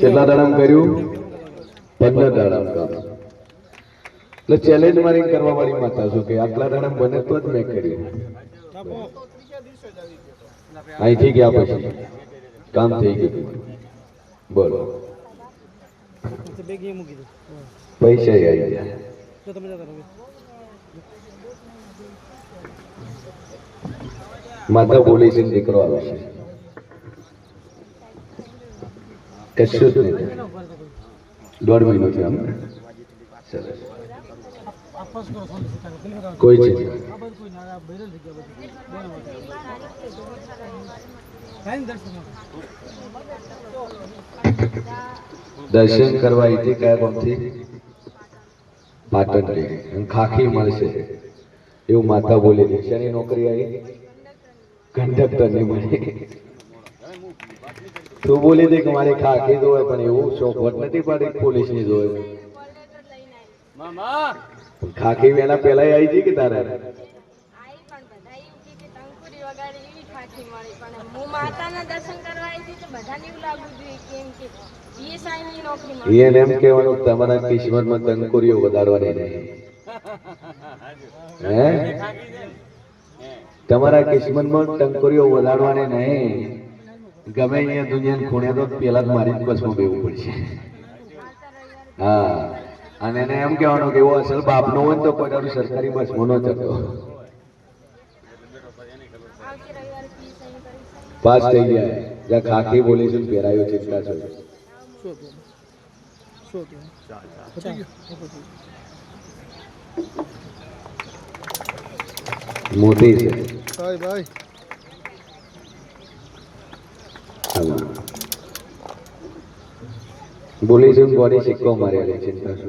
કેટલા દાડામ કર્યું? પંદર દાડામ કર્યું. એટલે ચેલેન્જ મારી કરવા વાળી માતા છું કે આટલા દાડામ બને તો જ મેં કર્યું. અહીંથી ગયા પછી કામ થઈ ગયું. બોલો. પૈસા આવી ગયા. માતા બોલી છે દીકરો આવે છે. કશું જ નહીં. દોઢ મહિનો થયો આમ. સરસ. કોઈ છે? દર્શન કરવા કયા ગામથી પાટણથી અને ખાખી મળશે. એવું માતા બોલી શેની નોકરી આવી? કંડક્ટરની મળી. તું બોલી દે કે મારી ખાખી જોવે પણ એવું ચોખવટ નથી પાડી પોલીસની જોવે ખાખી વેલા પેલા આવી હતી કે તારે? ની એને એમ કેવાનું તમારા કિસ્મતમાં તંકુરીઓ વધારવાની નહીં. હે? તમારા કિસ્મતમાં ટંકુરીઓ વધારવાની નહીં. ગમે અહીંયા દુનિયાને ખૂણે તો પેલા જ મારી બસમાં બેવું પડશે. હા, અને એને એમ કહેવાનું કે એવો અસલ બાપનો હોય તો કોઈ સરકારી બસમાં ન પરીક્ષા પાસ થઈ ગયા. જ્યાં ખાખી બોલીશું પહેરાયો ચિંતા છે. મોટી છે. ભાઈ ભાઈ. આમાં. બોલીશું બોડી સિક્કો મારેલી ચિંતા છે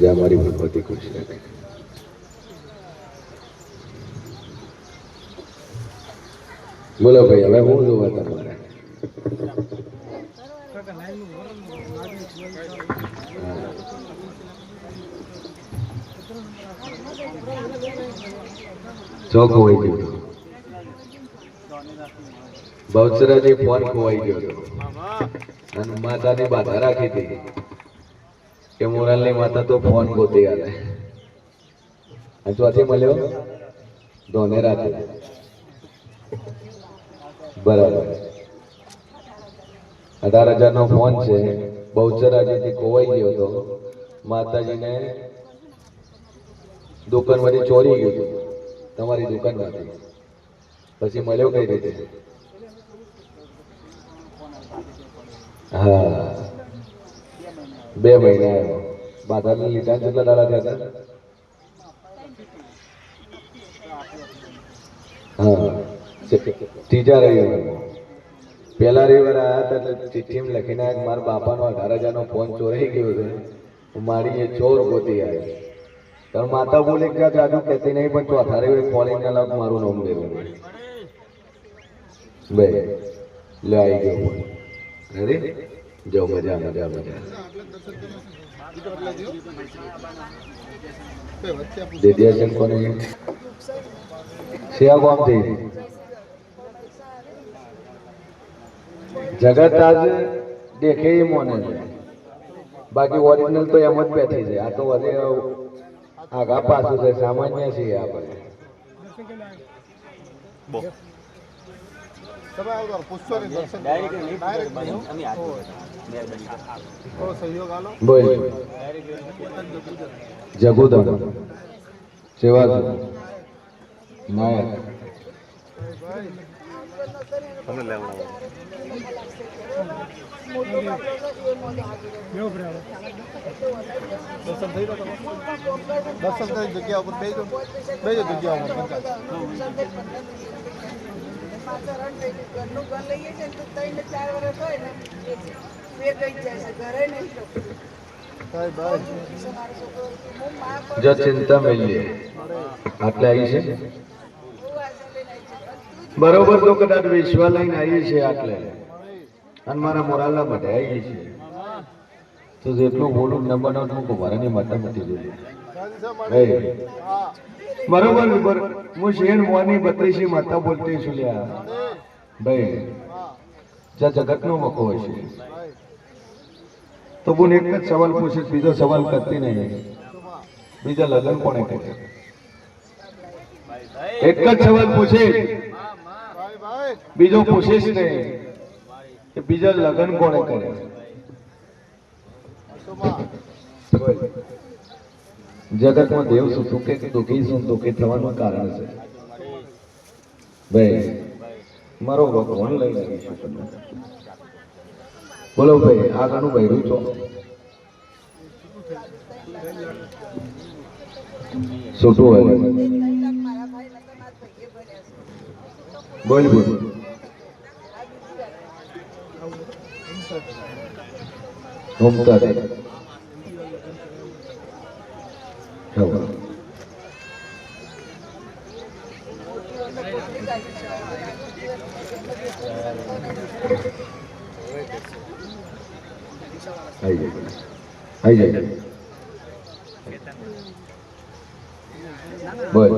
જ્યાં મારી ભગવતી ખુશ રાખે. બોલો ભાઈ, હવે હું જોવા તમારે? ચોક ખોવાઈ ગયો હતો. ફોન ખોવાઈ ગયો અને માતાની બાધા રાખી હતી. કે મોરાલની માતા તો ફોન ગોતી આવે ચોથી મળ્યો? ધોને રાતે. બરાબર. અઢાર હજારનો ફોન છે. બહુચરાજીથી ખોવાઈ ગયો હતો. માતાજીને દુકાનમાંથી ચોરી ગયું હતું તમારી દુકાનમાંથી. પછી મળ્યો કઈ રીતે? હા. બે મહિના આવ્યો. બાધાને લીધા કેટલા દાડા થયા હતા? હા. ત્રીજા રવિવાર. પહેલા રવિવારે આવ્યા હતા એટલે ચિઠ્ઠીમાં લખીને મારા બાપાનો અઢાર હજારનો ફોન ચોરાઈ ગયો છે. મારી એ ચોર ગોતી આવી. કારણ માતા બોલે કે જાદુ કહેતી નહીં, પણ ચોથા રવિવારે કોલિંગ ના લાગ, મારું નામ લેવું બે. લે આવી ગયો અરે જો મજા મજા મજા. દીદી હશે કોને? શિયા કોમ થઈ જગત આજ દેખે મોને. બાકી ઓરિજિનલ તો એમ જ બેઠી છે. આ તો વધે આગા શું છે? સામાન્ય છીએ આપણે. તમે આવો પૂછશો ને દર્શન ડાયરેક્ટ થોડો સહયોગ આલો. બોલ. જગુદમ. સેવા નાયક. મેં ઉભરાવો દર્શન થઈ દર્શન જગ્યા ઉપર બેસજો બેસજો જગ્યા ઉપર જાય આટલે આવી છે? બરોબર તો કદાચ વિશ્વા લઈને આવી છે આટલે. અને મારા મોરાલા માટે આવી છે. તો જેટલું બોલું ન બનાવું મારાની માતા નથી દીધું હે બરોબર બરોબર. હું શેર મોની બત્રીસી માતા બોલતી છું લ્યા. ભાઈ જ્યાં જગતનો મકો હશે તો બોલ એક જ સવાલ પૂછીશ બીજો સવાલ કરતી નહીં. બીજા લગ્ન કોને કરે એક જ સવાલ પૂછે બીજો પૂછીશ નહીં. કે બીજા લગ્ન કોણે કરે જગતમાં દેવ શું સુખે કે દુઃખી? શું દુઃખી થવાનું કારણ છે? ભાઈ, મારો ભગવાન લઈ લઈ છું બોલો ભાઈ આ આગળનું ભર્યું છો? છોટું હોય. બોલ બોલ. ઘૂમતા આઈ જાય બોલ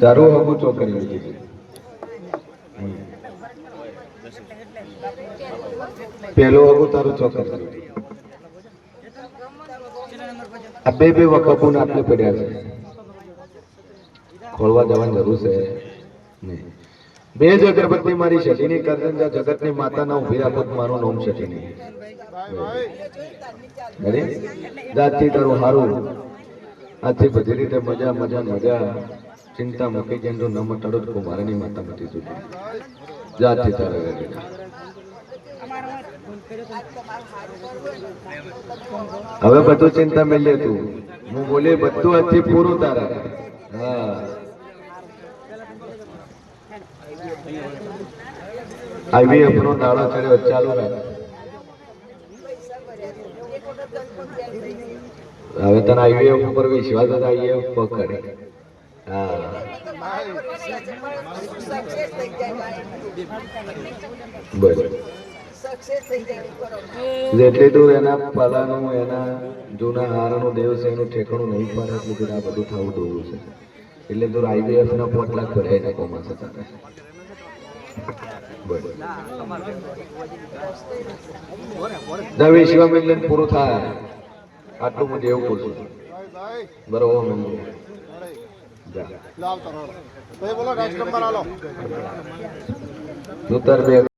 તારું હગું ચોકરી લીધી પેલું હગું તારું ચોકર આ બે બે વખત આપણે પડ્યા છે. ખોલવા જવાની જરૂર છે બે જ અગરબત્તી મારી શટીની કરજન જગતની માતાના ઊભી રાખો મારું નામ શટીની બરાબર જાતથી તારું હારું. આજથી બધી રીતે મજા મજા મજા. ચિંતા મૂકી જેનું ન મટાડો તો મારાની માતા મટી ચૂકી જાતથી તારે હવે બધું ચિંતા મેળે તું. હું બોલે, બધું આજથી પૂરું તારે. હા. આઈવીએફ નો દાડો ચડ્યો, ચાલુ હવે તને આઈવીએફ ઉપર વિશ્વાસ જ આઈવીએફ પકડે. જેટલી દૂર એના પલાનું, એના જૂના હારાનું દેવ છે એનું ઠેકાણું નહીં પડે એટલું દૂર આ બધું થવું દોરું છે. એટલે દૂર આઈવીએફ ના પોટ લાખ ભરાય ને કોમાં છે. તારે બસ જા વિશ્વામિલન પૂરું થાય. આટલું હું દેવ પૂછું છું. બરોબર મમ્મી અરે જા લાવ તારો ભાઈ બોલો આલો. તું બે